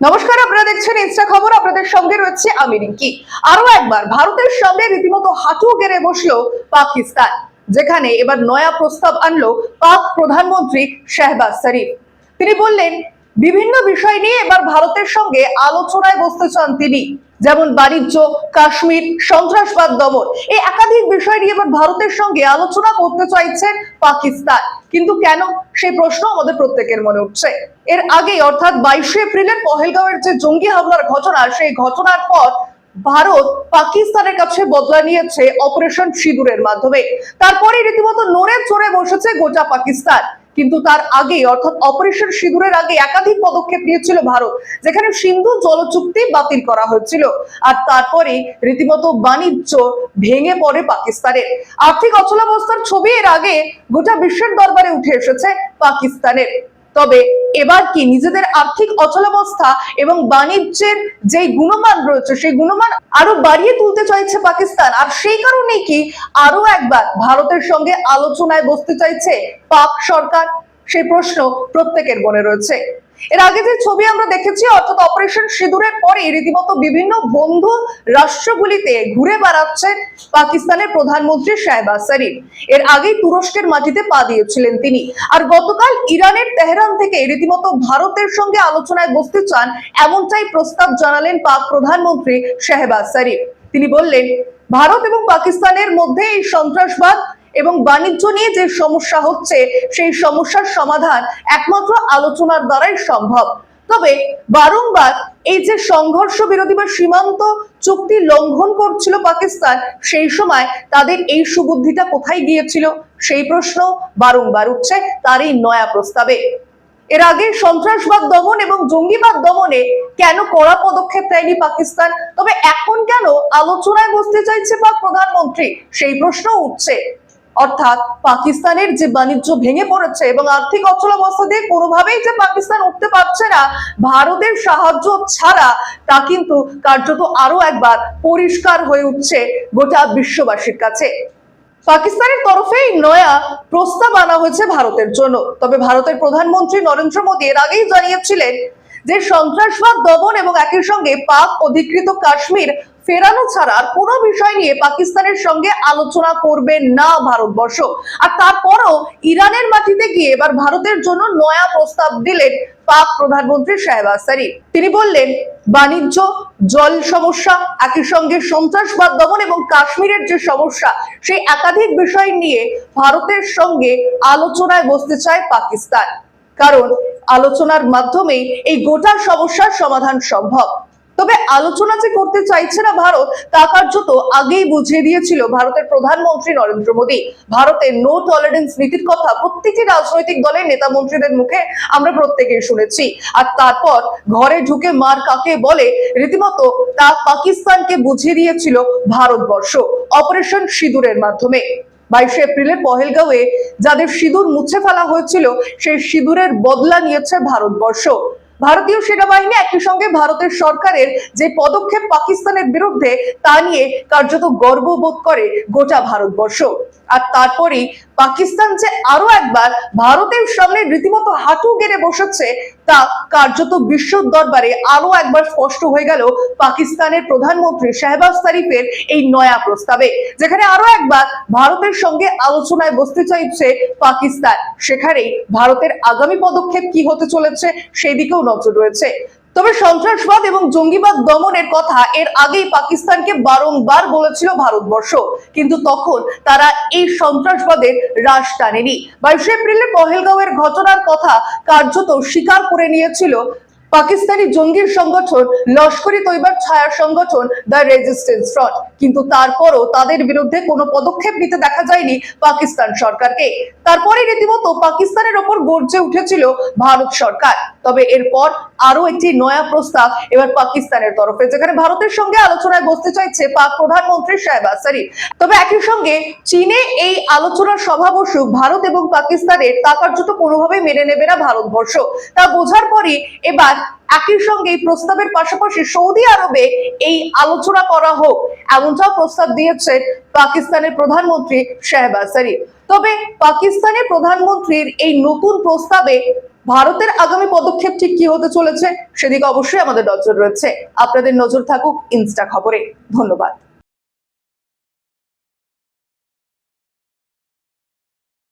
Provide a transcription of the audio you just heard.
নমস্কার, আপনারা দেখছেন ইনস্টা খবর, আপনাদের সঙ্গে রয়েছে আমি রিঙ্কি। আরও একবার, ভারতের সঙ্গে রীতিমতো হাঁটু গেড়ে বসল পাকিস্তান, যেখানে এবার নয়া প্রস্তাব আনলো পাক প্রধানমন্ত্রী শাহবাজ শরীফ। তিনি বললেন, বিভিন্ন বিষয় নিয়ে এবার ভারতের সঙ্গে আলোচনায় বসতে চান তিনি। যেমন বাণিজ্য, কাশ্মীর, সন্ত্রাসবাদ দমন। এই একাধিক বিষয় নিয়ে এবার ভারতের সঙ্গে আলোচনা করতে চাইছেন পাকিস্তান। কিন্তু কেন? সেই প্রশ্ন আমাদের প্রত্যেকের মনে উঠছে। এর আগে অর্থাৎ বাইশে এপ্রিলের পহেলগাঁওয়ের যে জঙ্গি হামলার ঘটনা, সেই ঘটনার পর ভারত পাকিস্তানের কাছে বদলা নিয়েছে অপারেশন সিঁদুরের মাধ্যমে। তারপরে রীতিমতো নড়ে চড়ে বসেছে গোটা পাকিস্তান। কিন্তু তার আগে অর্থাৎ অপারেশন সিঁদুরের আগে একাধিক পদক্ষেপ নিয়েছিল ভারত, যেখানে সিন্ধু জল চুক্তি বাতিল করা হয়েছিল। আর তারপরে রীতিমতো বাণিজ্য ভেঙে পড়ে পাকিস্তানের। আর্থিক অচলাবস্থার ছবি এর আগে গোটা বিশ্বের দরবারে উঠে এসেছে পাকিস্তানের। তবে এবার কি নিজেদের আর্থিক অচলাবস্থা এবং বাণিজ্যের যে গুণমান রয়েছে, সেই গুণমান আরও বাড়িয়ে তুলতে চাইছে পাকিস্তান। আর সেই কারণে কি আরও একবার ভারতের সঙ্গে আলোচনায় বসতে চাইছে পাক সরকার? সেই প্রশ্ন প্রত্যেকের মনে রয়েছে। এর আগে যে ছবি আমরা দেখেছি, অর্থাৎ অপারেশন সিঁদুরের পরে রীতিমতো বিভিন্ন বন্ধু রাষ্ট্রগুলিতে ঘুরে বেড়াচ্ছেন পাকিস্তানের প্রধানমন্ত্রী শাহবাজ শরীফ এর আগেই তুরস্কের মাটিতে পা দিয়েছিলেন তিনি। আর গতকাল ইরানের তেহরান থেকে রীতিমতো ভারতের সঙ্গে আলোচনায় বসতে চান এমনটাই প্রস্তাব জানালেন পাক প্রধানমন্ত্রী শাহবাজ শরীফ তিনি বললেন, ভারত এবং পাকিস্তানের মধ্যে এই সন্ত্রাসবাদ এবং বাণিজ্য নিয়ে যে সমস্যা হচ্ছে, সেই সমস্যার সমাধান একমাত্র আলোচনার দ্বারাই সম্ভব। তবে বারংবার এই যে সংঘর্ষ বিরোধী বা সীমান্ত চুক্তি লঙ্ঘন করছিল পাকিস্তান, সেই সময় তাদের এই সুবুদ্ধিটা কোথায় গিয়েছিল? সেই প্রশ্ন বারংবার উঠছে তার এই নয়া প্রস্তাবে। এর আগে সন্ত্রাসবাদ দমন এবং জঙ্গিবাদ দমনে কেন কড়া পদক্ষেপ নেয়নি পাকিস্তান? তবে এখন কেন আলোচনায় বসতে চাইছে পাক প্রধানমন্ত্রী? সেই প্রশ্ন উঠছে। অর্থাৎ পাকিস্তানের যে বাণিজ্য ভেঙে পড়েছে এবং আর্থিক অচলাবস্থা দিয়ে কোনোভাবেই যে পাকিস্তান উঠতে পারছে না, ভারতের সাহায্য ছাড়া তা কিন্তু কার্যত আরও একবার পরিষ্কার হয়ে উঠছে গোটা বিশ্ববাসীর কাছে। পাকিস্তানের তরফে এই নয়া প্রস্তাব আনা হয়েছে ভারতের জন্য। তবে ভারতের প্রধানমন্ত্রী নরেন্দ্র মোদী এর আগেই জানিয়েছিলেন যে সন্ত্রাসবাদ দমন এবং একই সঙ্গে পাক অধিকৃত কাশ্মীর ফেরানো ছাড়া আর কোনো বিষয় নিয়ে পাকিস্তানের সঙ্গে আলোচনা করবে না ভারতবর্ষ। আর তারপরও ইরানের মাটিতে গিয়ে এবার ভারতের জন্য নয়া প্রস্তাব দিলেন পাক প্রধানমন্ত্রী শাহবাজ শরীফ তিনি বললেন, বাণিজ্য, জল সমস্যা একই সঙ্গে সন্ত্রাসবাদ দমন এবং কাশ্মীরের যে সমস্যা, সেই একাধিক বিষয় নিয়ে ভারতের সঙ্গে আলোচনায় বসতে চায় পাকিস্তান। কারণ আলোচনার মাধ্যমেই এই গোটা সমস্যার সমাধান সম্ভব। তবে আলোচনা যে করতে চাইছে না ভারত, তা কার্যত আগেই বুঝিয়ে দিয়েছিল ভারতের প্রধানমন্ত্রী নরেন্দ্র মোদী। ভারতের নো টলারেন্স নীতির কথা প্রত্যেকটি রাজনৈতিক দলের নেতা মন্ত্রীদের মুখে আমরা প্রত্যেকেই শুনেছি। আর তারপর ঘরে ঢুকে মার কাকে বলে, রীতিমতো তা পাকিস্তানকে বুঝিয়ে দিয়েছিল ভারতবর্ষ। অপারেশন সিঁদুরের মাধ্যমে। বাইশে এপ্রিলের পহেলগাঁওয়ে যাদের সিঁদুর মুছে ফেলা হয়েছিল সেই সিঁদুরের বদলা নিয়েছে ভারতবর্ষ। ভারতীয় সেনাবাহিনী একই সঙ্গে ভারতের সরকারের যে পদক্ষেপ পাকিস্তানের বিরুদ্ধে, তা নিয়ে কার্যত গর্ববোধ করে গোটা ভারতবর্ষ। আর তারপরেই পাকিস্তান যে আরও একবার ভারতের সামনে রীতিমতো হাঁটু গেড়ে বসেছে, তা কার্যত বিশ্ব দরবারে আরও একবার স্পষ্ট হয়ে গেল পাকিস্তানের প্রধানমন্ত্রী শাহবাজ শরীফের এই নয়া প্রস্তাবে, যেখানে আরও একবার ভারতের সঙ্গে আলোচনায় বসতে চাইছে পাকিস্তান। সেখানেই ভারতের আগামী পদক্ষেপ কি হতে চলেছে সেই নজর রয়েছে। তবে সন্ত্রাসবাদ এবং জঙ্গিবাদ দমনের কথা এর আগেই পাকিস্তানকে বারংবার বলেছিল ভারতবর্ষ। কিন্তু তখন তারা এই সন্ত্রাসবাদের হ্রাস টানেনি। বাইশে এপ্রিলে পহেলগাঁওয়ের ঘটনার কথা কার্যত স্বীকার করে নিয়েছিল পাকিস্তানি জঙ্গির সংগঠন লস্করি তৈবার ছায়ার সংগঠন দ্য রেজিস্ট্যান্স ফ্রন্ট। কিন্তু তারপরও তাদের বিরুদ্ধে কোনো পদক্ষেপ নিতে দেখা যায়নি পাকিস্তান সরকারকে। তারপরে রীতিমতো পাকিস্তানের ওপর গর্জে উঠেছিল ভারত সরকার। তবে এরপর আরও একটি নয়া প্রস্তাব এবার পাকিস্তানের তরফে, যেখানে ভারতের সঙ্গে আলোচনায় বসতে চাইছে পাক প্রধানমন্ত্রী শাহবাজ শরীফ তবে একই সঙ্গে চীনে এই আলোচনার সভা বসুক, ভারত এবং পাকিস্তানের তা কার্যত কোনোভাবেই মেনে নেবে না ভারতবর্ষ। তা বোঝার পরই এবার একই সঙ্গে এই প্রস্তাবের পাশাপাশি সৌদি আরবে এই আলোচনা করা হোক এমনটাও প্রস্তাব দিয়েছেন পাকিস্তানের প্রধানমন্ত্রী শাহবাজ তবে পাকিস্তানের প্রধানমন্ত্রীর এই নতুন প্রস্তাবে ভারতের আগামী পদক্ষেপ ঠিক কি হতে চলেছে, সেদিকে অবশ্যই আমাদের নজর রয়েছে। আপনাদের নজর থাকুক ইনস্টা খবরে। ধন্যবাদ।